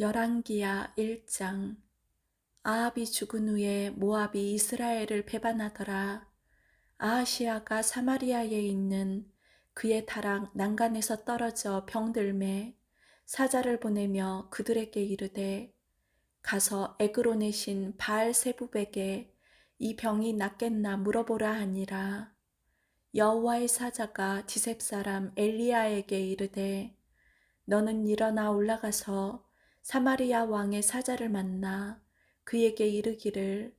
열왕기야 1장 아합이 죽은 후에 모압이 이스라엘을 배반하더라. 아하시아가 사마리아에 있는 그의 다락 난간에서 떨어져 병들매 사자를 보내며 그들에게 이르되 가서 에그론의 신 바알 세부백에 이 병이 낫겠나 물어보라 하니라. 여호와의 사자가 디셉 사람 엘리야에게 이르되 너는 일어나 올라가서 사마리아 왕의 사자를 만나 그에게 이르기를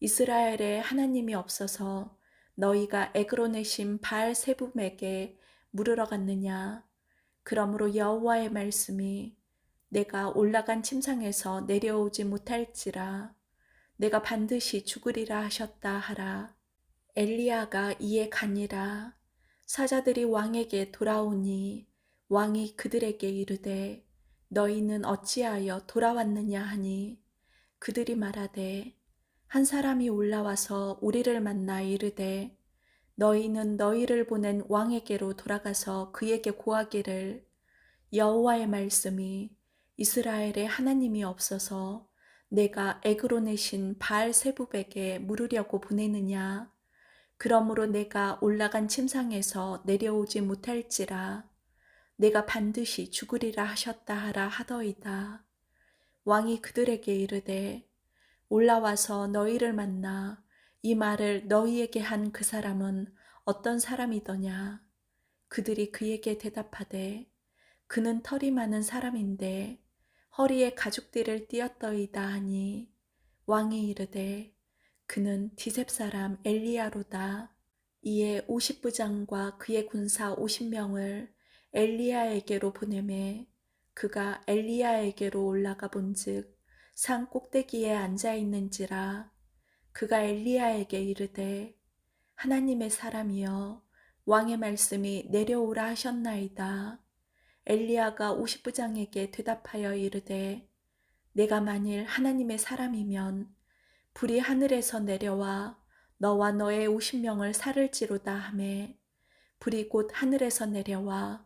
이스라엘에 하나님이 없어서 너희가 에그론의 신 바알 세붐에게 물으러 갔느냐? 그러므로 여호와의 말씀이 내가 올라간 침상에서 내려오지 못할지라. 내가 반드시 죽으리라 하셨다 하라. 엘리야가 이에 가니라. 사자들이 왕에게 돌아오니 왕이 그들에게 이르되 너희는 어찌하여 돌아왔느냐 하니? 그들이 말하되 한 사람이 올라와서 우리를 만나 이르되 너희는 너희를 보낸 왕에게로 돌아가서 그에게 고하기를 여호와의 말씀이 이스라엘에 하나님이 없어서 내가 에그론의 신 바알 세부백에 물으려고 보내느냐? 그러므로 내가 올라간 침상에서 내려오지 못할지라 내가 반드시 죽으리라 하셨다 하라 하더이다. 왕이 그들에게 이르되 올라와서 너희를 만나 이 말을 너희에게 한 그 사람은 어떤 사람이더냐? 그들이 그에게 대답하되 그는 털이 많은 사람인데 허리에 가죽띠를 띄었더이다 하니 왕이 이르되 그는 디셉 사람 엘리야로다. 이에 오십 부장과 그의 군사 오십 명을 엘리야에게로 보내매 그가 엘리야에게로 올라가 본즉 산 꼭대기에 앉아 있는지라. 그가 엘리야에게 이르되 하나님의 사람이여 왕의 말씀이 내려오라 하셨나이다. 엘리야가 오십 부장에게 대답하여 이르되 내가 만일 하나님의 사람이면 불이 하늘에서 내려와 너와 너의 오십 명을 살을지로다 하매 불이 곧 하늘에서 내려와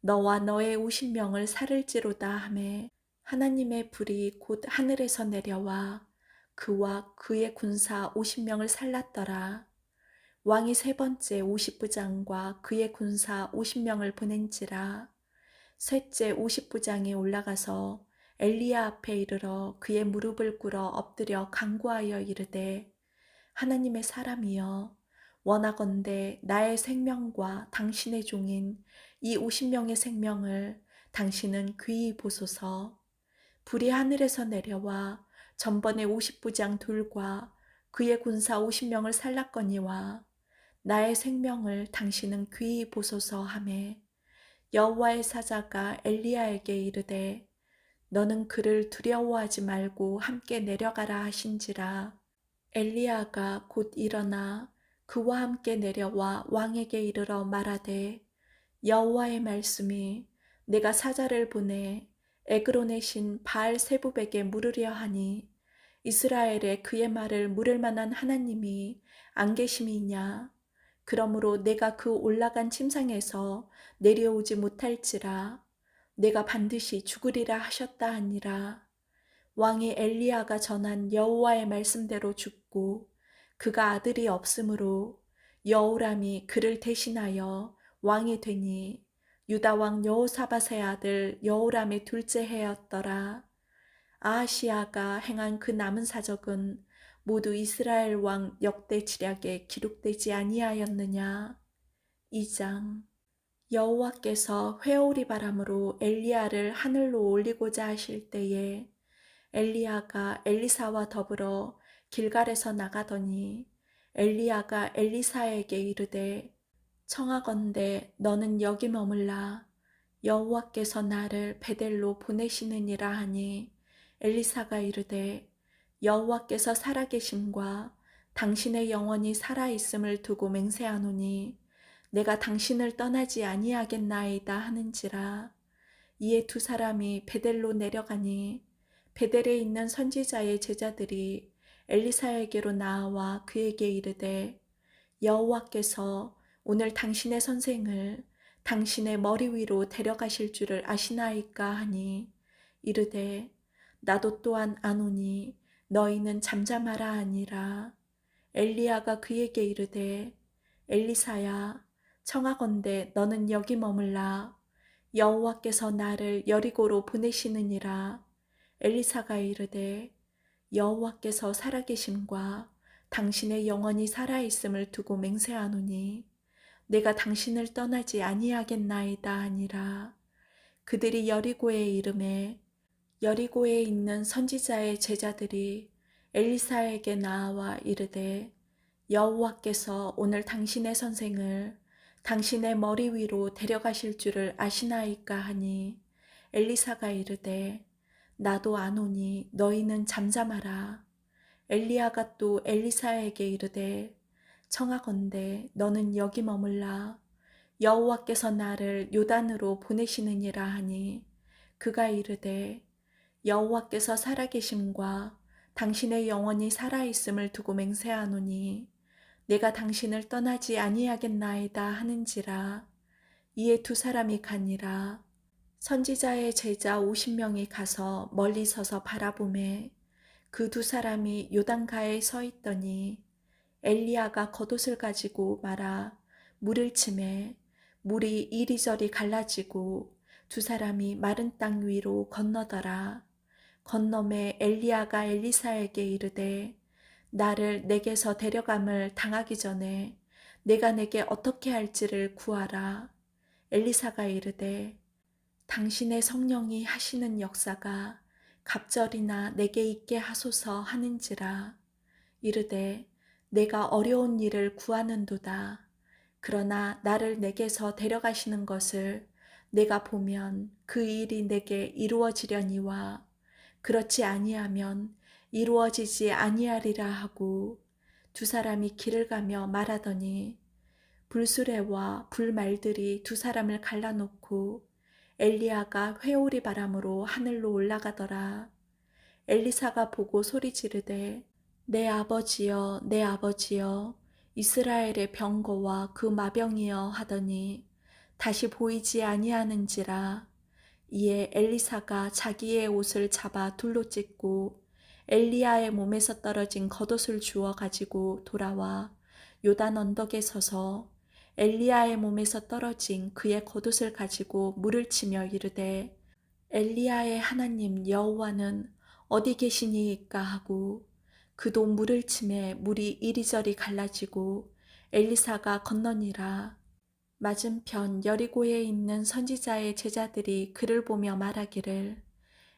너와 너의 오십 명을 살을지로다 하매 하나님의 불이 곧 하늘에서 내려와 그와 그의 군사 오십 명을 살랐더라. 왕이 세 번째 오십 부장과 그의 군사 오십 명을 보낸지라 셋째 오십 부장이 올라가서 엘리야 앞에 이르러 그의 무릎을 꿇어 엎드려 간구하여 이르되 하나님의 사람이여 원하건대 나의 생명과 당신의 종인 이 50명의 생명을 당신은 귀히 보소서. 불이 하늘에서 내려와 전번의 50부장 둘과 그의 군사 50명을 살랐거니와 나의 생명을 당신은 귀히 보소서 하매 여호와의 사자가 엘리야에게 이르되 너는 그를 두려워하지 말고 함께 내려가라 하신지라 엘리야가 곧 일어나 그와 함께 내려와 왕에게 이르러 말하되 여호와의 말씀이 내가 사자를 보내 에그론의 신 바알 세부백에 물으려 하니 이스라엘에 그의 말을 물을 만한 하나님이 안 계심이냐? 그러므로 내가 그 올라간 침상에서 내려오지 못할지라. 내가 반드시 죽으리라 하셨다 하니라. 왕이 엘리야가 전한 여호와의 말씀대로 죽고 그가 아들이 없으므로 여호람이 그를 대신하여 왕이 되니 유다 왕 여호사밧의 아들 여호람의 둘째 해였더라. 아하시아가 행한 그 남은 사적은 모두 이스라엘 왕 역대 지략에 기록되지 아니하였느냐. 2장 여호와께서 회오리 바람으로 엘리야를 하늘로 올리고자 하실 때에 엘리야가 엘리사와 더불어 길갈에서 나가더니 엘리야가 엘리사에게 이르되 청하건대 너는 여기 머물라. 여호와께서 나를 베델로 보내시느니라 하니. 엘리사가 이르되 여호와께서 살아계심과 당신의 영혼이 살아있음을 두고 맹세하노니 내가 당신을 떠나지 아니하겠나이다 하는지라. 이에 두 사람이 베델로 내려가니 베델에 있는 선지자의 제자들이 엘리사에게로 나아와 그에게 이르되 여호와께서 오늘 당신의 선생을 당신의 머리 위로 데려가실 줄을 아시나이까 하니 이르되 나도 또한 아노니 너희는 잠잠하라 하니라. 엘리야가 그에게 이르되 엘리사야 청하건대 너는 여기 머물라. 여호와께서 나를 여리고로 보내시느니라. 엘리사가 이르되 여호와께서 살아계심과 당신의 영혼이 살아있음을 두고 맹세하노니 내가 당신을 떠나지 아니하겠나이다 하니라. 그들이 여리고에 이름에 여리고에 있는 선지자의 제자들이 엘리사에게 나아와 이르되 여호와께서 오늘 당신의 선생을 당신의 머리 위로 데려가실 줄을 아시나이까 하니 엘리사가 이르되 나도 아노니 너희는 잠잠하라. 엘리야가 또 엘리사에게 이르되 청하건대 너는 여기 머물라. 여호와께서 나를 요단으로 보내시느니라 하니 그가 이르되 여호와께서 살아계심과 당신의 영혼이 살아있음을 두고 맹세하노니 내가 당신을 떠나지 아니하겠나이다 하는지라. 이에 두 사람이 가니라. 선지자의 제자 50명이 가서 멀리 서서 바라보매 그 두 사람이 요단가에 서 있더니 엘리야가 겉옷을 가지고 말아 물을 치매 물이 이리저리 갈라지고 두 사람이 마른 땅 위로 건너더라. 건너매 엘리야가 엘리사에게 이르되 나를 내게서 데려감을 당하기 전에 내가 내게 어떻게 할지를 구하라. 엘리사가 이르되 당신의 성령이 하시는 역사가 갑절이나 내게 있게 하소서 하는지라 이르되 내가 어려운 일을 구하는도다. 그러나 나를 내게서 데려가시는 것을 내가 보면 그 일이 내게 이루어지려니와 그렇지 아니하면 이루어지지 아니하리라 하고 두 사람이 길을 가며 말하더니 불수레와 불말들이 두 사람을 갈라놓고 엘리야가 회오리 바람으로 하늘로 올라가더라. 엘리사가 보고 소리 지르되 내 아버지여 내 아버지여 이스라엘의 병거와 그 마병이여 하더니 다시 보이지 아니하는지라. 이에 엘리사가 자기의 옷을 잡아 둘로 찢고 엘리야의 몸에서 떨어진 겉옷을 주워 가지고 돌아와 요단 언덕에 서서 엘리야의 몸에서 떨어진 그의 겉옷을 가지고 물을 치며 이르되 엘리야의 하나님 여호와는 어디 계시니이까 하고 그도 물을 치매 물이 이리저리 갈라지고 엘리사가 건너니라. 맞은편 여리고에 있는 선지자의 제자들이 그를 보며 말하기를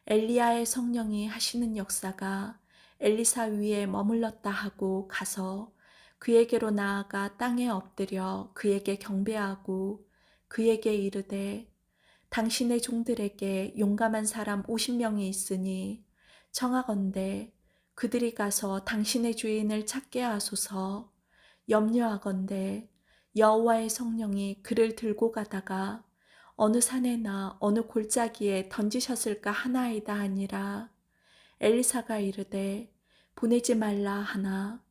엘리야의 성령이 하시는 역사가 엘리사 위에 머물렀다 하고 가서 그에게로 나아가 땅에 엎드려 그에게 경배하고 그에게 이르되 당신의 종들에게 용감한 사람 50명이 있으니 청하건대 그들이 가서 당신의 주인을 찾게 하소서. 염려하건대 여호와의 성령이 그를 들고 가다가 어느 산에나 어느 골짜기에 던지셨을까 하나이다 아니라. 엘리사가 이르되 보내지 말라 하나.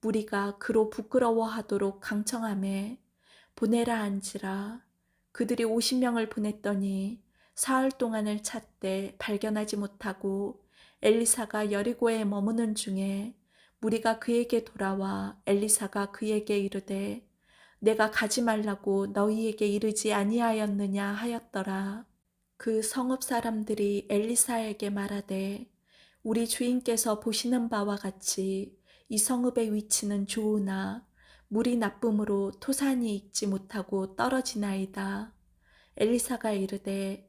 무리가 그로 부끄러워하도록 강청함에 보내라 한지라. 그들이 50명을 보냈더니 사흘 동안을 찾되 발견하지 못하고 엘리사가 여리고에 머무는 중에 무리가 그에게 돌아와 엘리사가 그에게 이르되 내가 가지 말라고 너희에게 이르지 아니하였느냐 하였더라. 그 성읍 사람들이 엘리사에게 말하되 우리 주인께서 보시는 바와 같이 이 성읍의 위치는 좋으나 물이 나쁨으로 토산이 익지 못하고 떨어지나이다. 엘리사가 이르되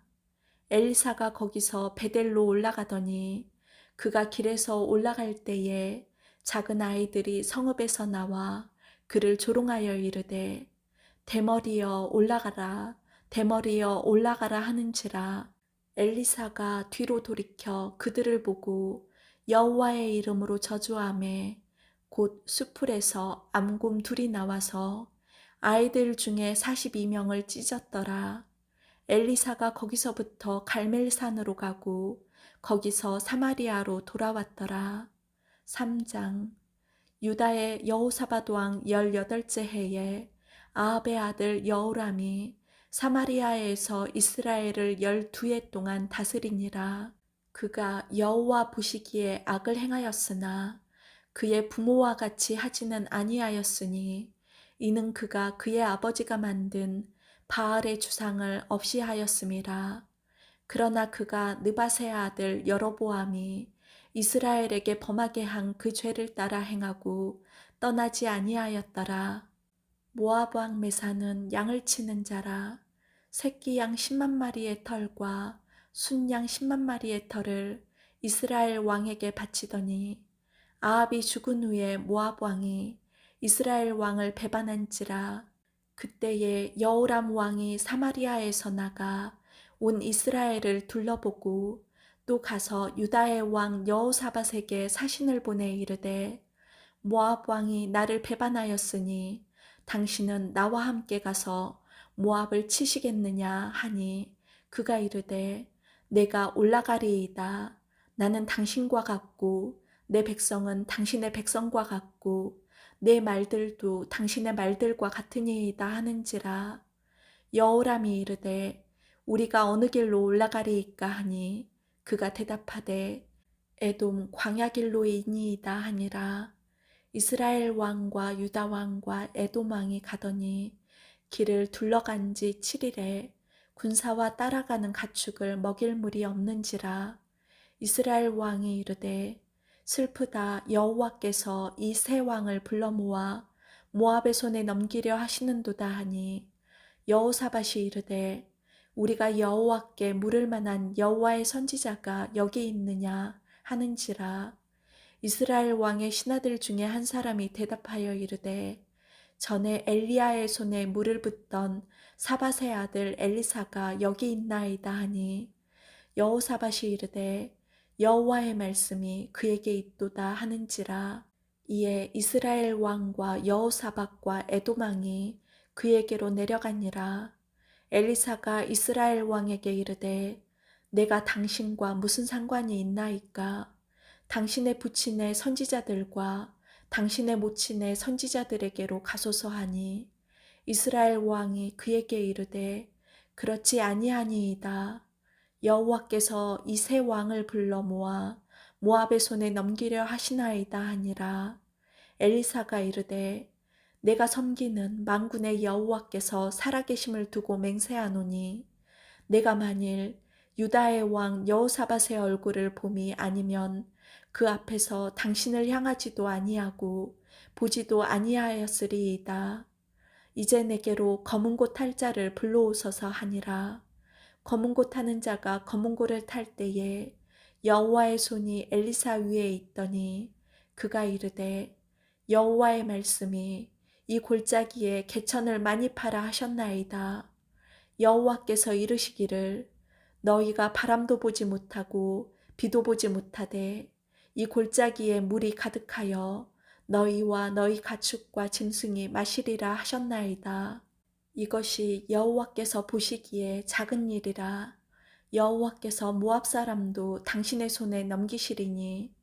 엘리사가 거기서 베델로 올라가더니 그가 길에서 올라갈 때에 작은 아이들이 성읍에서 나와 그를 조롱하여 이르되 대머리여 올라가라 대머리여 올라가라 하는지라 엘리사가 뒤로 돌이켜 그들을 보고 여호와의 이름으로 저주하매 곧 수풀에서 암곰 둘이 나와서 아이들 중에 42명을 찢었더라. 엘리사가 거기서부터 갈멜산으로 가고 거기서 사마리아로 돌아왔더라. 3장 유다의 여호사밧 왕 18째 해에 아합의 아들 여호람이 사마리아에서 이스라엘을 12해 동안 다스리니라. 그가 여호와 보시기에 악을 행하였으나 그의 부모와 같이 하지는 아니하였으니 이는 그가 그의 아버지가 만든 바알의 주상을 없이 하였음이라. 그러나 그가 느바세의 아들 여로보암이 이스라엘에게 범하게 한 그 죄를 따라 행하고 떠나지 아니하였더라. 모압 왕 메사는 양을 치는 자라 새끼 양 10만 마리의 털과 순양 10만 마리의 털을 이스라엘 왕에게 바치더니 아합이 죽은 후에 모압 왕이 이스라엘 왕을 배반한지라 그때에 여호람 왕이 사마리아에서 나가 온 이스라엘을 둘러보고 또 가서 유다의 왕 여호사밧에게 사신을 보내 이르되 모압 왕이 나를 배반하였으니 당신은 나와 함께 가서 모압을 치시겠느냐 하니 그가 이르되 내가 올라가리이다. 나는 당신과 같고 내 백성은 당신의 백성과 같고 내 말들도 당신의 말들과 같으니이다 하는지라. 여호람이 이르되 우리가 어느 길로 올라가리이까 하니 그가 대답하되 에돔 광야 길로 이니이다 하니라. 이스라엘 왕과 유다 왕과 에돔 왕이 가더니 길을 둘러간 지 7일에 군사와 따라가는 가축을 먹일 물이 없는지라. 이스라엘 왕이 이르되 슬프다. 여호와께서 이 세 왕을 불러 모아 모압의 손에 넘기려 하시는도다 하니 여호사밧이 이르되 우리가 여호와께 물을 만한 여호와의 선지자가 여기 있느냐 하는지라. 이스라엘 왕의 신하들 중에 한 사람이 대답하여 이르되 전에 엘리야의 손에 물을 붓던 사밧의 아들 엘리사가 여기 있나이다 하니 여호사밧이 이르되 여호와의 말씀이 그에게 있도다 하는지라. 이에 이스라엘 왕과 여호사밧과 에돔 왕이 그에게로 내려가니라. 엘리사가 이스라엘 왕에게 이르되 내가 당신과 무슨 상관이 있나이까? 당신의 부친의 선지자들과 당신의 모친의 선지자들에게로 가소서 하니. 이스라엘 왕이 그에게 이르되 그렇지 아니하니이다 여호와께서 이 세 왕을 불러 모아 모압의 손에 넘기려 하시나이다 하니라 엘리사가 이르되 내가 섬기는 만군의 여호와께서 살아계심을 두고 맹세하노니 내가 만일 유다의 왕 여호사밧의 얼굴을 봄이 아니면 그 앞에서 당신을 향하지도 아니하고 보지도 아니하였으리이다. 이제 내게로 검은 곳 탈 자를 불러오소서 하니라. 검은 곳 타는 자가 검은 고를 탈 때에 여호와의 손이 엘리사 위에 있더니 그가 이르되 여호와의 말씀이 이 골짜기에 개천을 많이 팔아 하셨나이다. 여호와께서 이르시기를 너희가 바람도 보지 못하고 비도 보지 못하되 이 골짜기에 물이 가득하여 너희와 너희 가축과 짐승이 마시리라 하셨나이다. 이것이 여호와께서 보시기에 작은 일이라 여호와께서 모압 사람도 당신의 손에 넘기시리니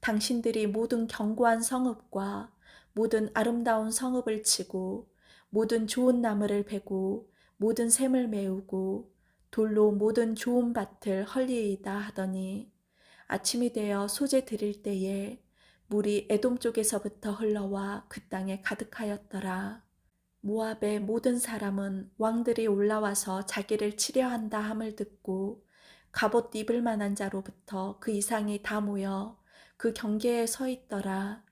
당신들이 모든 견고한 성읍과 모든 아름다운 성읍을 치고 모든 좋은 나무를 베고 모든 샘을 메우고 돌로 모든 좋은 밭을 헐리이다 하더니 아침이 되어 소재 드릴 때에 물이 에돔 쪽에서부터 흘러와 그 땅에 가득하였더라. 모압의 모든 사람은 왕들이 올라와서 자기를 치려한다 함을 듣고 갑옷 입을 만한 자로부터 그 이상이 다 모여 그 경계에 서 있더라.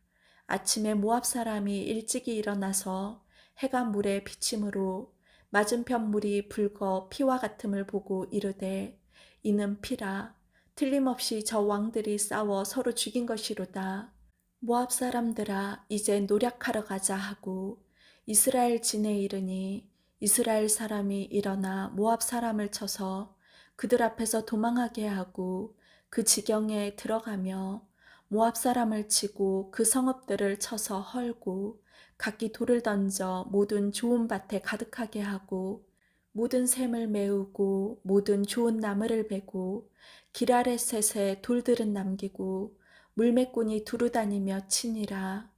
아침에 모압 사람이 일찍이 일어나서 해가 물에 비침으로 맞은편 물이 붉어 피와 같음을 보고 이르되 이는 피라 틀림없이 저 왕들이 싸워 서로 죽인 것이로다. 모압 사람들아 이제 노력하러 가자 하고 이스라엘 진에 이르니 이스라엘 사람이 일어나 모압 사람을 쳐서 그들 앞에서 도망하게 하고 그 지경에 들어가며 모압 사람을 치고 그 성읍들을 쳐서 헐고 각기 돌을 던져 모든 좋은 밭에 가득하게 하고 모든 샘을 메우고 모든 좋은 나무를 베고 기라레셋에 돌들은 남기고 물매꾼이 두루 다니며 치니라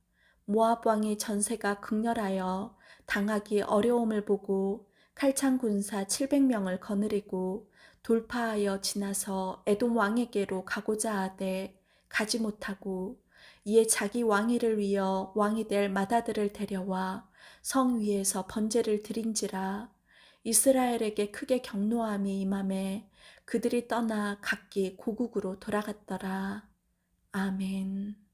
모압 왕이 전세가 극렬하여 당하기 어려움을 보고 칼창 군사 700명을 거느리고 돌파하여 지나서 에돔 왕에게로 가고자 하되 가지 못하고 이에 자기 왕위를 위여 왕이 될 마다들을 데려와 성 위에서 번제를 드린지라 이스라엘에게 크게 경노함이 임함에 그들이 떠나 각기 고국으로 돌아갔더라. 아멘.